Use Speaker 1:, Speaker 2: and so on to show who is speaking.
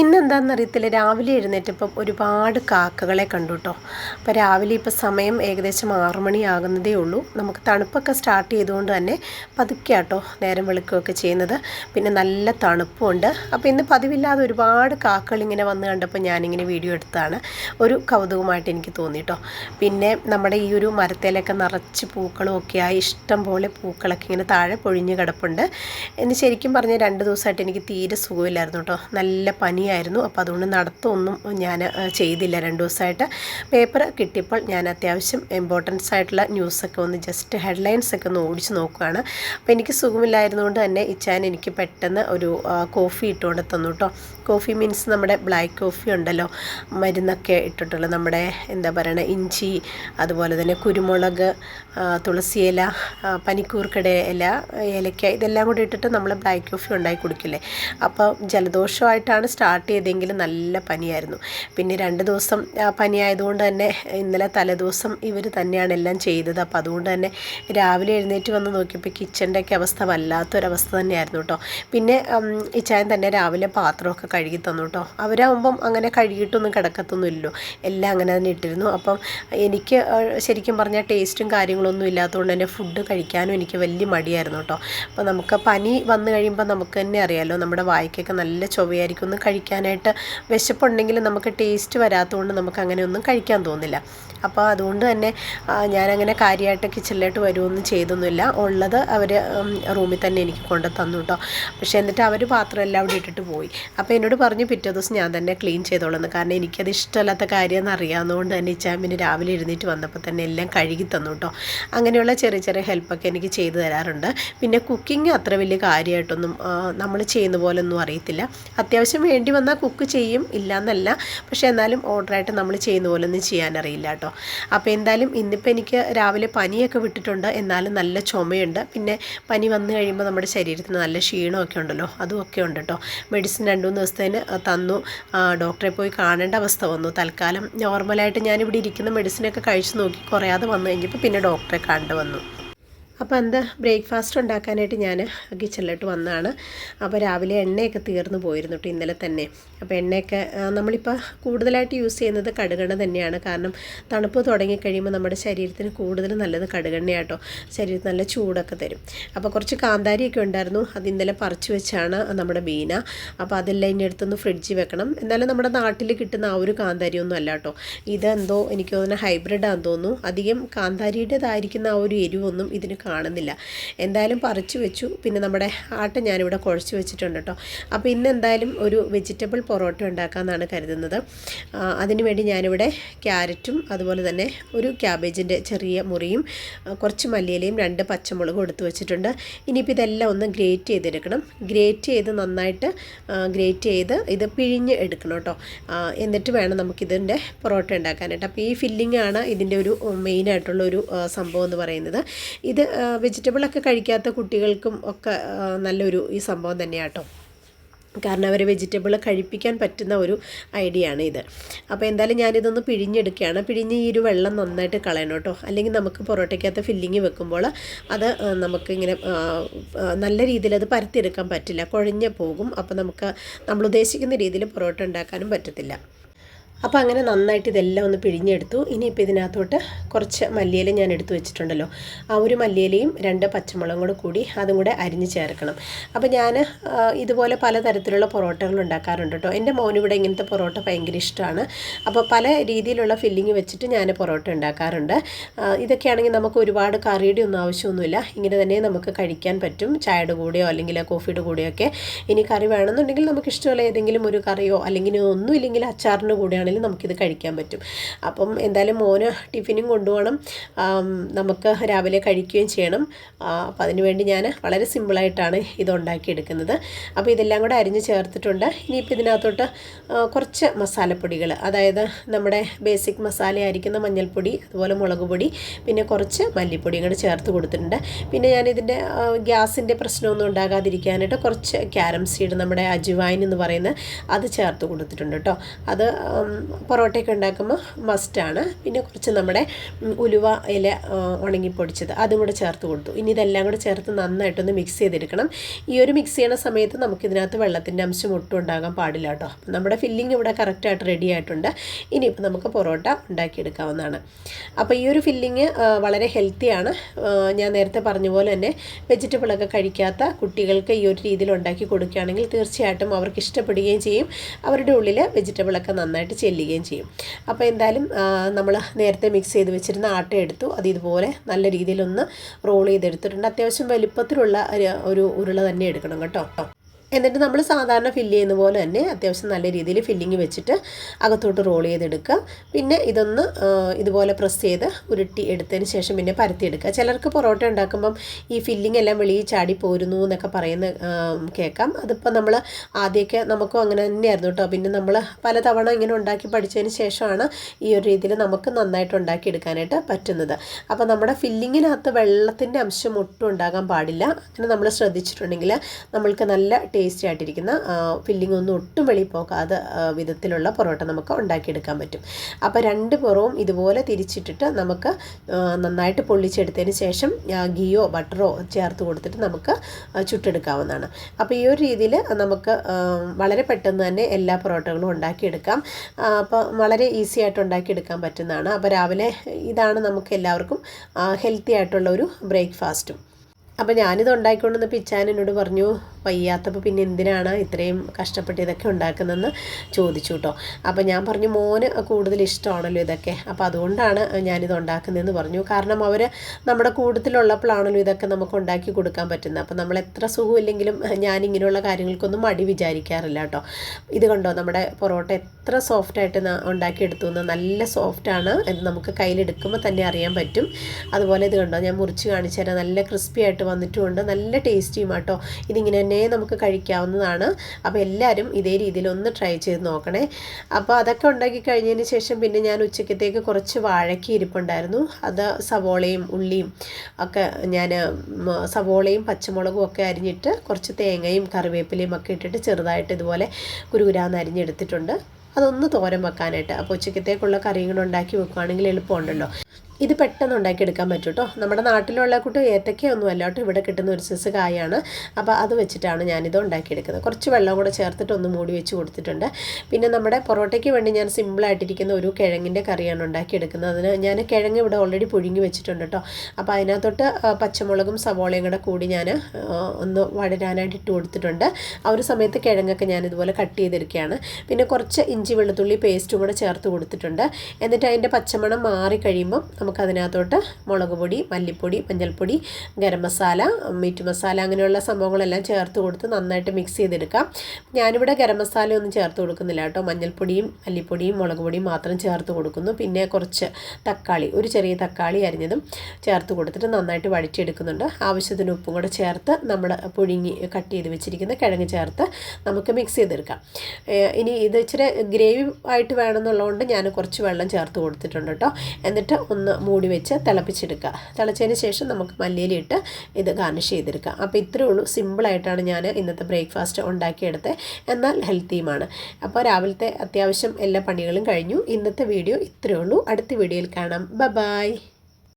Speaker 1: ഇന്നെന്താണെന്നറിയത്തില്ല രാവിലെ എഴുന്നേറ്റപ്പം ഒരുപാട് കാക്കകളെ കണ്ടു കേട്ടോ അപ്പോൾ രാവിലെ ഇപ്പോൾ സമയം ഏകദേശം ആറു മണിയാകുന്നതേ ഉള്ളൂ. നമുക്ക് തണുപ്പൊക്കെ സ്റ്റാർട്ട് ചെയ്തുകൊണ്ട് തന്നെ പതുക്കെ കേട്ടോ നേരം വെളുക്കുകയൊക്കെ ചെയ്യുന്നത്. പിന്നെ നല്ല തണുപ്പുമുണ്ട് അപ്പോൾ ഇന്ന് പതിവില്ലാതെ ഒരുപാട് കാക്കകൾ ഇങ്ങനെ വന്ന് കണ്ടപ്പോൾ ഞാനിങ്ങനെ വീഡിയോ എടുത്തതാണ്. ഒരു കൗതുകമായിട്ട് എനിക്ക് തോന്നി കേട്ടോ പിന്നെ നമ്മുടെ ഈ ഒരു മരത്തേലൊക്കെ നിറച്ച് പൂക്കളും ഒക്കെ ആയി ഇഷ്ടം പോലെ പൂക്കളൊക്കെ ഇങ്ങനെ താഴെ പൊഴിഞ്ഞ് കിടപ്പുണ്ട്. എന്ന് ശരിക്കും പറഞ്ഞാൽ രണ്ട് ദിവസമായിട്ട് എനിക്ക് തീരെ സുഖമില്ലായിരുന്നു കേട്ടോ നല്ല പനിയായിരുന്നു അപ്പോൾ അതുകൊണ്ട് നടത്തമൊന്നും ഞാൻ ചെയ്തില്ല. രണ്ട് ദിവസമായിട്ട് പേപ്പർ കിട്ടിയപ്പോൾ ഞാൻ അത്യാവശ്യം ഇമ്പോർട്ടൻസ് ആയിട്ടുള്ള ന്യൂസൊക്കെ ഒന്ന് ജസ്റ്റ് ഹെഡ്ലൈൻസ് ഒക്കെ ഒന്ന് ഓടിച്ച് നോക്കുകയാണ് അപ്പോൾ എനിക്ക് സുഖമില്ലായിരുന്നുകൊണ്ട് തന്നെ ഇച്ചാൻ എനിക്ക് പെട്ടെന്ന് ഒരു കോഫി ഇട്ടുകൊണ്ട് തന്നു കേട്ടോ കോഫി മീൻസ് നമ്മുടെ ബ്ലാക്ക് കോഫി ഉണ്ടല്ലോ. മരുന്നൊക്കെ ഇട്ടിട്ടുള്ള നമ്മുടെ എന്താ പറയണ ഇഞ്ചി അതുപോലെ തന്നെ കുരുമുളക് തുളസിയില പനിക്കൂർക്കട ഇല ഏലക്ക ഇതെല്ലാം കൂടി ഇട്ടിട്ട് നമ്മൾ ബ്ലാക്ക് കോഫി ഉണ്ടാക്കി കുടിക്കില്ലേ? അപ്പോൾ ജലദോഷമായിട്ടാണ് സ്റ്റാർട്ട് ചെയ്തെങ്കിലും നല്ല പനിയായിരുന്നു. പിന്നെ രണ്ട് ദിവസം പനി ആയതുകൊണ്ട് തന്നെ ഇന്നലെ തലേദിവസം ഇവർ തന്നെയാണ് എല്ലാം ചെയ്തത്. അപ്പോൾ അതുകൊണ്ട് തന്നെ രാവിലെ എഴുന്നേറ്റ് വന്ന് നോക്കിയപ്പോൾ കിച്ചന്റെ ഒക്കെ അവസ്ഥ വല്ലാത്തൊരവസ്ഥ തന്നെയായിരുന്നു കേട്ടോ പിന്നെ ഇച്ചായൻ തന്നെ രാവിലെ പാത്രമൊക്കെ കഴുകി തന്നു കേട്ടോ അവരാകുമ്പം അങ്ങനെ കഴുകിയിട്ടൊന്നും കിടക്കത്തൊന്നുമില്ലല്ലോ എല്ലാം അങ്ങനെ തന്നെ ഇട്ടിരുന്നു. അപ്പം എനിക്ക് ശരിക്കും പറഞ്ഞാൽ ടേസ്റ്റും കാര്യങ്ങളൊന്നും ഇല്ലാത്തതുകൊണ്ട് തന്നെ ഫുഡ് കഴിക്കാനും എനിക്ക് വലിയ മടിയായിരുന്നു കേട്ടോ അപ്പോൾ നമുക്ക് പനി വന്നു കഴിയുമ്പോൾ നമുക്ക് തന്നെ അറിയാമല്ലോ നമ്മുടെ വായിക്കൊക്കെ നല്ല ചൊവ്വയായിരിക്കും ഒന്നും കഴിക്കാനായിട്ട് വിശപ്പുണ്ടെങ്കിലും നമുക്ക് ടേസ്റ്റ് വരാത്തതുകൊണ്ട് നമുക്ക് അങ്ങനെ ഒന്നും കഴിക്കാൻ തോന്നില്ല. അപ്പോൾ അതുകൊണ്ട് തന്നെ ഞാനങ്ങനെ കാര്യമായിട്ട് കിച്ചണിലോട്ട് വരുമൊന്നും ചെയ്തൊന്നുമില്ല. ഉള്ളത് അവർ റൂമിൽ തന്നെ എനിക്ക് കൊണ്ട് തന്നു കേട്ടോ പക്ഷേ എന്നിട്ട് അവർ പാത്രം എല്ലാം അവിടെ ഇട്ടിട്ട് പോയി. അപ്പോൾ എന്നോട് പറഞ്ഞു പിറ്റേ ദിവസം ഞാൻ തന്നെ ക്ലീൻ ചെയ്തോളുന്നു. കാരണം എനിക്കത് ഇഷ്ടമല്ലാത്ത കാര്യമെന്ന് അറിയാവുന്നതുകൊണ്ട് തന്നെ ഇച്ചാൻ പിന്നെ രാവിലെ എഴുന്നേറ്റ് വന്നപ്പോൾ തന്നെ എല്ലാം കഴുകി തന്നു കേട്ടോ അങ്ങനെയുള്ള ചെറിയ ചെറിയ ഹെൽപ്പൊക്കെ എനിക്ക് ചെയ്തു തരാറുണ്ട്. പിന്നെ കുക്കിംഗ് അത്ര വലിയ കാര്യമായിട്ടൊന്നും നമ്മൾ ചെയ്യുന്ന പോലെ ഒന്നും അറിയത്തില്ല. അത്യാവശ്യം വേണ്ടി വന്നാൽ കുക്ക് ചെയ്യും. ഇല്ല എന്നല്ല പക്ഷേ എന്നാലും ഓർഡറായിട്ട് നമ്മൾ ചെയ്യുന്ന പോലെ ഒന്നും ചെയ്യാനറിയില്ല കേട്ടോ അപ്പോൾ എന്തായാലും ഇന്നിപ്പോൾ എനിക്ക് രാവിലെ പനിയൊക്കെ വിട്ടിട്ടുണ്ട്. എന്നാലും നല്ല ചുമയുണ്ട്. പിന്നെ പനി വന്നു കഴിയുമ്പോൾ നമ്മുടെ ശരീരത്തിന് നല്ല ക്ഷീണമൊക്കെ ഉണ്ടല്ലോ. അതും ഒക്കെ ഉണ്ട് കേട്ടോ മെഡിസിൻ രണ്ട് മൂന്ന് ദിവസത്തേന് തന്നു. ഡോക്ടറെ പോയി കാണേണ്ട അവസ്ഥ വന്നു. തൽക്കാലം നോർമലായിട്ട് ഞാനിവിടെ ഇരിക്കുന്ന മെഡിസിനൊക്കെ കഴിച്ചു നോക്കി കുറയാതെ വന്നു കഴിഞ്ഞപ്പോൾ പിന്നെ ഡോക്ടറെ കണ്ടു വന്നു അപ്പോൾ എന്താ ബ്രേക്ക്ഫാസ്റ്റ് ഉണ്ടാക്കാനായിട്ട് ഞാൻ കിച്ചണിലോട്ട് വന്നതാണ് അപ്പോൾ രാവിലെ എണ്ണയൊക്കെ തീർന്നു പോയിരുന്നു കേട്ടോ ഇന്നലെ തന്നെ. അപ്പോൾ എണ്ണയൊക്കെ നമ്മളിപ്പോൾ കൂടുതലായിട്ട് യൂസ് ചെയ്യുന്നത് കടുകെണ്ണ തന്നെയാണ്. കാരണം തണുപ്പ് തുടങ്ങിക്കഴിയുമ്പോൾ നമ്മുടെ ശരീരത്തിന് കൂടുതൽ നല്ലത് കടുകെണ്ണയാട്ടോ ശരീരത്തിന് നല്ല ചൂടൊക്കെ തരും. അപ്പോൾ കുറച്ച് കാന്താരിയൊക്കെ ഉണ്ടായിരുന്നു. അത് ഇന്നലെ പറിച്ചു വെച്ചാണ് നമ്മുടെ ബീന. അപ്പോൾ അതെല്ലാം ഇനി എടുത്തൊന്ന് ഫ്രിഡ്ജിൽ വെക്കണം. എന്നാലും നമ്മുടെ നാട്ടിൽ കിട്ടുന്ന ആ ഒരു കാന്താരിയൊന്നും അല്ല കേട്ടോ ഇതെന്തോ എനിക്ക് തോന്നുന്ന ഹൈബ്രിഡാന്ന് തോന്നുന്നു. അധികം കാന്താരിയുടേതായിരിക്കുന്ന ആ ഒരു എരിവൊന്നും ഇതിന് കാണുന്നില്ല. എന്തായാലും പറിച്ചു വെച്ചു. പിന്നെ നമ്മുടെ ആട്ട ഞാനിവിടെ കുഴച്ച് വെച്ചിട്ടുണ്ട് കേട്ടോ. അപ്പോൾ ഇന്ന് എന്തായാലും ഒരു വെജിറ്റബിൾ പൊറോട്ട ഉണ്ടാക്കാമെന്നാണ് കരുതുന്നത്. അതിനുവേണ്ടി ഞാനിവിടെ ക്യാരറ്റും അതുപോലെ തന്നെ ഒരു ക്യാബേജിന്റെ ചെറിയ മുറിയും കുറച്ച് മല്ലിയിലയും രണ്ട് പച്ചമുളകും എടുത്ത് വെച്ചിട്ടുണ്ട്. ഇനിയിപ്പോൾ ഇതെല്ലാം ഒന്ന് ഗ്രേറ്റ് ചെയ്തെടുക്കണം. ഗ്രേറ്റ് ചെയ്ത് നന്നായിട്ട് ഗ്രേറ്റ് ചെയ്ത് ഇത് പിഴിഞ്ഞ് എടുക്കണം കേട്ടോ. എന്നിട്ട് വേണം നമുക്കിതിന്റെ പൊറോട്ട ഉണ്ടാക്കാനായിട്ട്. അപ്പോൾ ഈ ഫില്ലിംഗ് ആണ് ഇതിന്റെ ഒരു മെയിൻ ആയിട്ടുള്ള ഒരു സംഭവം എന്ന് പറയുന്നത്. ഇത് വെജിറ്റബിളൊക്കെ കഴിക്കാത്ത കുട്ടികൾക്കും ഒക്കെ നല്ലൊരു ഈ സംഭവം തന്നെയാണ് കേട്ടോ കാരണം അവരെ വെജിറ്റബിൾ കഴിപ്പിക്കാൻ പറ്റുന്ന ഒരു ഐഡിയ ആണ് ഇത്. അപ്പോൾ എന്തായാലും ഞാനിതൊന്ന് പിഴിഞ്ഞെടുക്കുകയാണ്. പിഴിഞ്ഞ് ഈ ഒരു വെള്ളം നന്നായിട്ട് കളയണം കേട്ടോ. അല്ലെങ്കിൽ നമുക്ക് പൊറോട്ടയ്ക്കകത്ത് ഫില്ലിങ് വെക്കുമ്പോൾ അത് നമുക്ക് ഇങ്ങനെ നല്ല രീതിയിൽ അത് പരത്തിയെടുക്കാൻ പറ്റില്ല. കുഴഞ്ഞ് പോകും. അപ്പോൾ നമുക്ക് നമ്മൾ ഉദ്ദേശിക്കുന്ന രീതിയിൽ പൊറോട്ട ഉണ്ടാക്കാനും പറ്റത്തില്ല. അപ്പോൾ അങ്ങനെ നന്നായിട്ട് ഇതെല്ലാം ഒന്ന് പിഴിഞ്ഞെടുത്തു. ഇനിയിപ്പോൾ ഇതിനകത്തോട്ട് കുറച്ച് മല്ലിയില ഞാൻ എടുത്തു വെച്ചിട്ടുണ്ടല്ലോ. ആ ഒരു മല്ലിയിലയും രണ്ട് പച്ചമുളകും കൂടെ കൂടി അതും കൂടെ അരിഞ്ഞ് ചേർക്കണം. അപ്പോൾ ഞാൻ ഇതുപോലെ പലതരത്തിലുള്ള പൊറോട്ടകൾ ഉണ്ടാക്കാറുണ്ട് കേട്ടോ. എന്റെ മോനിവിടെ ഇങ്ങനത്തെ പൊറോട്ട ഭയങ്കര ഇഷ്ടമാണ് അപ്പോൾ പല രീതിയിലുള്ള ഫില്ലിങ് വെച്ചിട്ട് ഞാൻ പൊറോട്ട ഉണ്ടാക്കാറുണ്ട്. ഇതൊക്കെയാണെങ്കിൽ നമുക്ക് ഒരുപാട് കറിയുടെ ഒന്നും ആവശ്യമൊന്നുമില്ല. ഇങ്ങനെ തന്നെ നമുക്ക് കഴിക്കാൻ പറ്റും. ചായയുടെ കൂടെയോ അല്ലെങ്കിൽ കോഫിയുടെ കൂടെയോ ഒക്കെ ഇനി കറി വേണമെന്നുണ്ടെങ്കിൽ നമുക്ക് ഇഷ്ടമുള്ള ഏതെങ്കിലും ഒരു കറിയോ അല്ലെങ്കിൽ ഒന്നുമില്ലെങ്കിൽ അച്ചാറിന്റെ കൂടെയാണെങ്കിലും നമുക്കിത് കഴിക്കാൻ പറ്റും. അപ്പം എന്തായാലും മോന് ടിഫിനും കൊണ്ടുപോകണം. നമുക്ക് രാവിലെ കഴിക്കുകയും ചെയ്യണം. അപ്പം അതിനുവേണ്ടി ഞാൻ വളരെ സിമ്പിളായിട്ടാണ് ഇത് ഉണ്ടാക്കിയെടുക്കുന്നത്. അപ്പോൾ ഇതെല്ലാം കൂടെ അരിഞ്ഞ് ചേർത്തിട്ടുണ്ട്. ഇനിയിപ്പോൾ ഇതിനകത്തോട്ട് കുറച്ച് മസാലപ്പൊടികൾ അതായത് നമ്മുടെ ബേസിക് മസാലയായിരിക്കുന്ന മഞ്ഞൾപ്പൊടി അതുപോലെ മുളക് പൊടി പിന്നെ കുറച്ച് മല്ലിപ്പൊടിയും കൂടെ ചേർത്ത് കൊടുത്തിട്ടുണ്ട്. പിന്നെ ഞാനിതിന്റെ ഗ്യാസിന്റെ പ്രശ്നമൊന്നും ഉണ്ടാകാതിരിക്കാനായിട്ട് കുറച്ച് ക്യാരം സീഡ് നമ്മുടെ അജുവായൻ എന്ന് പറയുന്ന അത് ചേർത്ത് കൊടുത്തിട്ടുണ്ട് കേട്ടോ. അത് പൊറോട്ടയൊക്കെ ഉണ്ടാക്കുമ്പോൾ മസ്റ്റാണ് പിന്നെ കുറച്ച് നമ്മുടെ ഉലുവ ഇല ഉണങ്ങി ഉണങ്ങിപ്പൊടിച്ചത് അതും കൂടെ ചേർത്ത് കൊടുത്തു. ഇനി ഇതെല്ലാം കൂടെ ചേർത്ത് നന്നായിട്ടൊന്ന് മിക്സ് ചെയ്തെടുക്കണം. ഈ ഒരു മിക്സ് ചെയ്യണ സമയത്ത് നമുക്കിതിനകത്ത് വെള്ളത്തിന്റെ അംശം ഒട്ടും ഉണ്ടാകാൻ പാടില്ല കേട്ടോ. നമ്മുടെ ഫില്ലിംഗ് ഇവിടെ കറക്റ്റായിട്ട് റെഡി ആയിട്ടുണ്ട്. ഇനിയിപ്പോൾ നമുക്ക് പൊറോട്ട ഉണ്ടാക്കിയെടുക്കാവുന്നതാണ്. അപ്പോൾ ഈ ഒരു ഫില്ലിങ് വളരെ ഹെൽത്തിയാണ് ഞാൻ നേരത്തെ പറഞ്ഞ പോലെ തന്നെ വെജിറ്റബിളൊക്കെ കഴിക്കാത്ത കുട്ടികൾക്ക് ഈ ഒരു രീതിയിൽ ഉണ്ടാക്കി കൊടുക്കുകയാണെങ്കിൽ തീർച്ചയായിട്ടും അവർക്ക് ഇഷ്ടപ്പെടുകയും ചെയ്യും. അവരുടെ ഉള്ളിൽ വെജിറ്റബിളൊക്കെ നന്നായിട്ട് ചെല്ലുകയും ചെയ്യും. അപ്പോൾ എന്തായാലും നമ്മൾ നേരത്തെ മിക്സ് ചെയ്ത് വെച്ചിരുന്ന ആട്ട എടുത്തു. അത് ഇതുപോലെ നല്ല രീതിയിലൊന്ന് റോൾ ചെയ്തെടുത്തിട്ടുണ്ട്. അത്യാവശ്യം വലിപ്പത്തിലുള്ള ഒരു- ഉരുള തന്നെ എടുക്കണം കേട്ടോ. എന്നിട്ട് നമ്മൾ സാധാരണ ഫില്ല് ചെയ്യുന്ന പോലെ തന്നെ അത്യാവശ്യം നല്ല രീതിയിൽ ഫില്ലിങ് വെച്ചിട്ട് അകത്തോട്ട് റോൾ ചെയ്തെടുക്കുക. പിന്നെ ഇതൊന്ന് ഇതുപോലെ പ്രസ് ചെയ്ത് ഉരുട്ടി എടുത്തതിന് ശേഷം പിന്നെ പരത്തിയെടുക്കുക ചിലർക്ക് പൊറോട്ട ഉണ്ടാക്കുമ്പം ഈ ഫില്ലിംഗ് എല്ലാം വെളിയിൽ ചാടി പോരുന്നു എന്നൊക്കെ പറയുന്ന കേൾക്കാം. അതിപ്പോൾ നമ്മൾ ആദ്യമൊക്കെ നമുക്കും അങ്ങനെ തന്നെയായിരുന്നു കേട്ടോ പിന്നെ നമ്മൾ പലതവണ ഇങ്ങനെ ഉണ്ടാക്കി പഠിച്ചതിന് ശേഷമാണ് ഈ ഒരു രീതിയിൽ നമുക്ക് നന്നായിട്ട് ഉണ്ടാക്കിയെടുക്കാനായിട്ട് പറ്റുന്നത്. അപ്പോൾ നമ്മുടെ ഫില്ലിങ്ങിനകത്ത് വെള്ളത്തിന്റെ അംശം ഒട്ടും ഉണ്ടാകാൻ പാടില്ല. അങ്ങനെ നമ്മൾ ശ്രദ്ധിച്ചിട്ടുണ്ടെങ്കിൽ നമ്മൾക്ക് നല്ല ടേസ്റ്റി ആയിട്ടിരിക്കുന്ന ഫില്ലിംഗ് ഒന്നും ഒട്ടും വെളി പോകാതെ വിധത്തിലുള്ള പൊറോട്ട നമുക്ക് ഉണ്ടാക്കിയെടുക്കാൻ പറ്റും. അപ്പോൾ രണ്ട് പുറവും ഇതുപോലെ തിരിച്ചിട്ടിട്ട് നമുക്ക് നന്നായിട്ട് പൊള്ളിച്ചെടുത്തതിന് ശേഷം ഗിയോ ബട്ടറോ ചേർത്ത് കൊടുത്തിട്ട് നമുക്ക് ചുട്ടെടുക്കാവുന്നതാണ്. അപ്പോൾ ഈ ഒരു രീതിയിൽ നമുക്ക് വളരെ പെട്ടെന്ന് തന്നെ എല്ലാ പൊറോട്ടകളും ഉണ്ടാക്കിയെടുക്കാം. അപ്പോൾ വളരെ ഈസി ആയിട്ട് ഉണ്ടാക്കിയെടുക്കാൻ പറ്റുന്നതാണ്. അപ്പോൾ രാവിലെ ഇതാണ് നമുക്ക് എല്ലാവർക്കും ഹെൽത്തി ആയിട്ടുള്ള ഒരു ബ്രേക്ക്ഫാസ്റ്റും. അപ്പോൾ ഞാനിത് ഉണ്ടാക്കിക്കൊണ്ടെന്ന് പിച്ചാൻ എന്നോട് പറഞ്ഞു വയ്യാത്തപ്പോൾ പിന്നെ എന്തിനാണ് ഇത്രയും കഷ്ടപ്പെട്ട് ഇതൊക്കെ ഉണ്ടാക്കുന്നതെന്ന് ചോദിച്ചു കേട്ടോ. അപ്പോൾ ഞാൻ പറഞ്ഞു മോന് കൂടുതൽ ഇഷ്ടമാണല്ലോ ഇതൊക്കെ. അപ്പോൾ അതുകൊണ്ടാണ് ഞാനിത് ഉണ്ടാക്കുന്നതെന്ന് പറഞ്ഞു. കാരണം അവർ നമ്മുടെ കൂട്ടത്തിലുള്ളപ്പോഴാണല്ലോ ഇതൊക്കെ നമുക്ക് ഉണ്ടാക്കി കൊടുക്കാൻ പറ്റുന്നത്. അപ്പോൾ നമ്മൾ എത്ര സുഖമില്ലെങ്കിലും ഞാൻ ഇങ്ങനെയുള്ള കാര്യങ്ങൾക്കൊന്നും മടി വിചാരിക്കാറില്ല കേട്ടോ. ഇത് കണ്ടോ നമ്മുടെ പൊറോട്ട എത്ര സോഫ്റ്റായിട്ട് ഉണ്ടാക്കിയെടുത്തു എന്ന് നല്ല സോഫ്റ്റാണ് എന്ന് നമുക്ക് കയ്യിലെടുക്കുമ്പോൾ തന്നെ അറിയാൻ പറ്റും. അതുപോലെ ഇത് കണ്ടോ ഞാൻ മുറിച്ച് കാണിച്ചു തരാം. നല്ല ക്രിസ്പി ആയിട്ട് വന്നിട്ടുമുണ്ട്. നല്ല ടേസ്റ്റിയും കേട്ടോ ഇതിങ്ങനെ തന്നെ നമുക്ക് കഴിക്കാവുന്നതാണ്. അപ്പോൾ എല്ലാവരും ഇതേ രീതിയിൽ ഒന്ന് ട്രൈ ചെയ്ത് നോക്കണേ. അപ്പോൾ അതൊക്കെ ഉണ്ടാക്കി കഴിഞ്ഞതിന് ശേഷം പിന്നെ ഞാൻ ഉച്ചക്കത്തേക്ക് കുറച്ച് വാഴയ്ക്ക് ഇരിപ്പുണ്ടായിരുന്നു. അത് സവോളയും ഉള്ളിയും ഒക്കെ ഞാൻ സവോളയും പച്ചമുളകും ഒക്കെ അരിഞ്ഞിട്ട് കുറച്ച് തേങ്ങയും കറിവേപ്പിലയും ഒക്കെ ഇട്ടിട്ട് ചെറുതായിട്ട് ഇതുപോലെ കുരുകുരാന്ന് അരിഞ്ഞെടുത്തിട്ടുണ്ട്. അതൊന്ന് തോരൻ വെക്കാനായിട്ട്. അപ്പോൾ ഉച്ചക്കത്തേക്കുള്ള കറികൾ ഉണ്ടാക്കി വെക്കുകയാണെങ്കിൽ എളുപ്പമുണ്ടല്ലോ. ഇത് പെട്ടെന്ന് ഉണ്ടാക്കിയെടുക്കാൻ പറ്റും കേട്ടോ നമ്മുടെ നാട്ടിലുള്ള കൂട്ട് ഏത്തക്കയൊന്നും അല്ല കേട്ടോ ഇവിടെ കിട്ടുന്ന ഒരു സൈസ് കായാണ്. അപ്പോൾ അത് വെച്ചിട്ടാണ് ഞാനിത് ഉണ്ടാക്കിയെടുക്കുന്നത്. കുറച്ച് വെള്ളം കൂടെ ചേർത്തിട്ട് ഒന്ന് മൂടി വെച്ച് കൊടുത്തിട്ടുണ്ട്. പിന്നെ നമ്മുടെ പൊറോട്ടയ്ക്ക് വേണ്ടി ഞാൻ സിമ്പിളായിട്ടിരിക്കുന്ന ഒരു കിഴങ്ങിന്റെ കറിയാണ് ഉണ്ടാക്കിയെടുക്കുന്നത്. അതിന് ഞാൻ കിഴങ്ങ് ഇവിടെ ഓൾറെഡി പുഴുങ്ങി വെച്ചിട്ടുണ്ട് കേട്ടോ അപ്പോൾ അതിനകത്തോട്ട് പച്ചമുളകും സവോളയും കൂടെ കൂടി ഞാൻ ഒന്ന് വഴരാനായിട്ട് ഇട്ട് കൊടുത്തിട്ടുണ്ട്. ആ ഒരു സമയത്ത് കിഴങ്ങൊക്കെ ഞാൻ ഇതുപോലെ കട്ട് ചെയ്തിരിക്കുകയാണ് പിന്നെ കുറച്ച് ഇഞ്ചി വെളുത്തുള്ളി പേസ്റ്റും കൂടെ ചേർത്ത് കൊടുത്തിട്ടുണ്ട്. എന്നിട്ട് അതിന്റെ പച്ചമണം മാറി കഴിയുമ്പം നമുക്ക് അതിനകത്തോട്ട് മുളക് പൊടി മല്ലിപ്പൊടി മഞ്ഞൾപ്പൊടി ഗരം മസാല മീറ്റ് മസാല അങ്ങനെയുള്ള സംഭവങ്ങളെല്ലാം ചേർത്ത് കൊടുത്ത് നന്നായിട്ട് മിക്സ് ചെയ്തെടുക്കാം. ഞാനിവിടെ ഗരം മസാല ഒന്നും ചേർത്ത് കൊടുക്കുന്നില്ല കേട്ടോ. മഞ്ഞൾപ്പൊടിയും മല്ലിപ്പൊടിയും മുളക് പൊടിയും മാത്രം ചേർത്ത് കൊടുക്കുന്നു. പിന്നെ കുറച്ച് തക്കാളി ഒരു ചെറിയ തക്കാളി അരിഞ്ഞതും ചേർത്ത് കൊടുത്തിട്ട് നന്നായിട്ട് വഴറ്റിയെടുക്കുന്നുണ്ട്. ആവശ്യത്തിന് ഉപ്പും കൂടെ ചേർത്ത് നമ്മൾ പുഴുങ്ങി കട്ട് ചെയ്ത് വെച്ചിരിക്കുന്ന കിഴങ്ങ് ചേർത്ത് നമുക്ക് മിക്സ് ചെയ്തെടുക്കാം. ഇനി ഇത് ഇച്ചിരി ഗ്രേവി ആയിട്ട് വേണമെന്നുള്ളതുകൊണ്ട് ഞാൻ കുറച്ച് വെള്ളം ചേർത്ത് കൊടുത്തിട്ടുണ്ട് കേട്ടോ. എന്നിട്ട് ഒന്ന് മൂടി വെച്ച് തിളപ്പിച്ചെടുക്കുക. തിളച്ചതിന് ശേഷം നമുക്ക് മല്ലിയിലിട്ട് ഇത് ഗാർണിഷ് ചെയ്തെടുക്കാം. അപ്പോൾ ഇത്രയേ ഉള്ളൂ. സിമ്പിളായിട്ടാണ് ഞാൻ ഇന്നത്തെ ബ്രേക്ക്ഫാസ്റ്റ് ഉണ്ടാക്കിയെടുത്തത്. എന്നാൽ ഹെൽത്തിയുമാണ് അപ്പോൾ രാവിലത്തെ അത്യാവശ്യം എല്ലാ പണികളും കഴിഞ്ഞു. ഇന്നത്തെ വീഡിയോ ഇത്രയേ ഉള്ളൂ. അടുത്ത വീഡിയോയിൽ കാണാം. ബ ബായ്